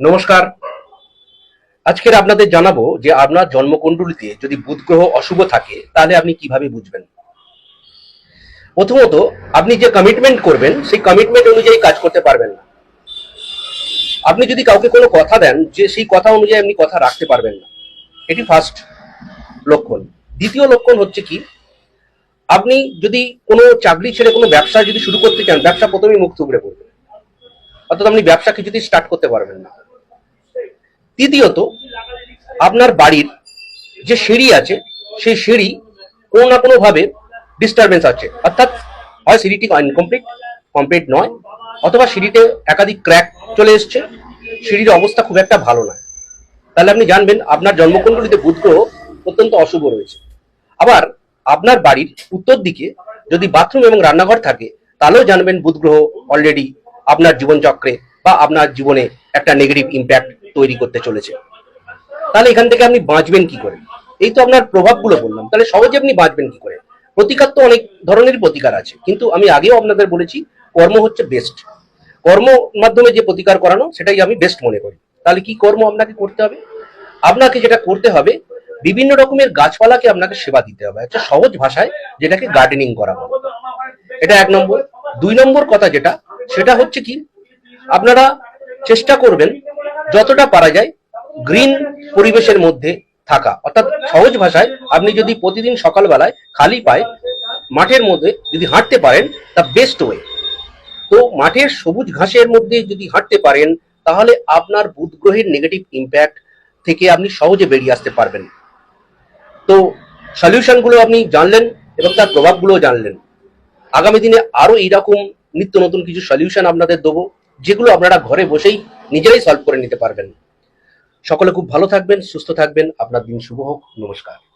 নমস্কার। আজকের আপনাদের জানাব যে আপনার জন্মকুণ্ডলিতে যদি বুধ গ্রহ অশুভ থাকে, তাহলে আপনি কীভাবে বুঝবেন? প্রথমত, আপনি যে কমিটমেন্ট করবেন, সেই কমিটমেন্ট অনুযায়ী কাজ করতে পারবেন না। আপনি যদি কাউকে কোনো কথা দেন, যে সেই কথা অনুযায়ী আপনি কথা রাখতে পারবেন না। এটি ফার্স্ট লক্ষণ। দ্বিতীয় লক্ষণ হচ্ছে কি, আপনি যদি কোনো চাকরি ছেড়ে কোনো ব্যবসা যদি শুরু করতে চান, ব্যবসা প্রথমেই মুখ থুবড়ে পড়বে। অর্থাৎ আপনি ব্যবসা কিছুতেই স্টার্ট করতে পারবেন না। তৃতীয়ত, আপনার বাড়ির যে সিঁড়ি আছে, সেই সিঁড়ি কোনো না কোনো ভাবে ডিস্টারবেন্স আছে। অর্থাৎ হয় সিঁড়িটি ইনকমপ্লিট কমপ্লিট নয়, অথবা সিঁড়িতে একাধিক ক্র্যাক চলে এসছে, সিঁড়ির অবস্থা খুব একটা ভালো নয়। তাহলে আপনি জানবেন, আপনার জন্মকুণ্ডলিতে বুধ গ্রহ অত্যন্ত অশুভ রয়েছে। আবার আপনার বাড়ির উত্তর দিকে যদি বাথরুম এবং রান্নাঘর থাকে, তাহলেও জানবেন বুধ গ্রহ অলরেডি আপনার জীবনচক্রে বা আপনার জীবনে একটা নেগেটিভ ইম্প্যাক্ট তৈরি করতে চলেছে। তাহলে এখান থেকে আপনি বাঁচবেন কি করে? এই তো আপনার প্রভাবগুলো বললাম। তাহলে সহজে আপনি বাঁচবেন কি করে? প্রতিকার তো অনেক ধরনের প্রতিকার আছে, কিন্তু আমি আগেও আপনাদের বলেছি, কর্ম হচ্ছে বেস্ট কর্ম মাধ্যমে যে প্রতিকার করানো, সেটাই আমি বেস্ট মনে করি। তাহলে কি কর্ম আপনাকে করতে হবে? আপনাকে যেটা করতে হবে, বিভিন্ন রকমের গাছপালাকে আপনাকে সেবা দিতে হবে। একটা সহজ ভাষায় যেটাকে গার্ডেনিং করা হবে এটা এক নম্বর। দুই নম্বর কথা যেটা সেটা হচ্ছে কি? আপনারা চেষ্টা করবেন যতটা পারা যায় গ্রিন পরিবেশের মধ্যে থাকা। অর্থাৎ সহজ ভাষায় আপনি যদি প্রতিদিন সকালবেলায় খালি পায়ে মাঠের মধ্যে যদি হাঁটতে পারেন, তা বেস্ট ওয়ে তো মাঠের সবুজ ঘাসের মধ্যে যদি হাঁটতে পারেন, তাহলে আপনার বুধ গ্রহের নেগেটিভ ইম্প্যাক্ট থেকে আপনি সহজে বেরিয়ে আসতে পারবেন। তো সলিউশনগুলো আপনি জানলেন এবং তার প্রভাবগুলো জানলেন। আগামী দিনে আরও এইরকম নিত্য নতুন কিছু সলিউশন আপনাদের দেবো, যেগুলো আপনারা ঘরে বসেই নিজেরাই সলভ করে নিতে পারবেন। সকলে খুব ভালো থাকবেন, সুস্থ থাকবেন। আপনার দিন শুভ হোক, নমস্কার।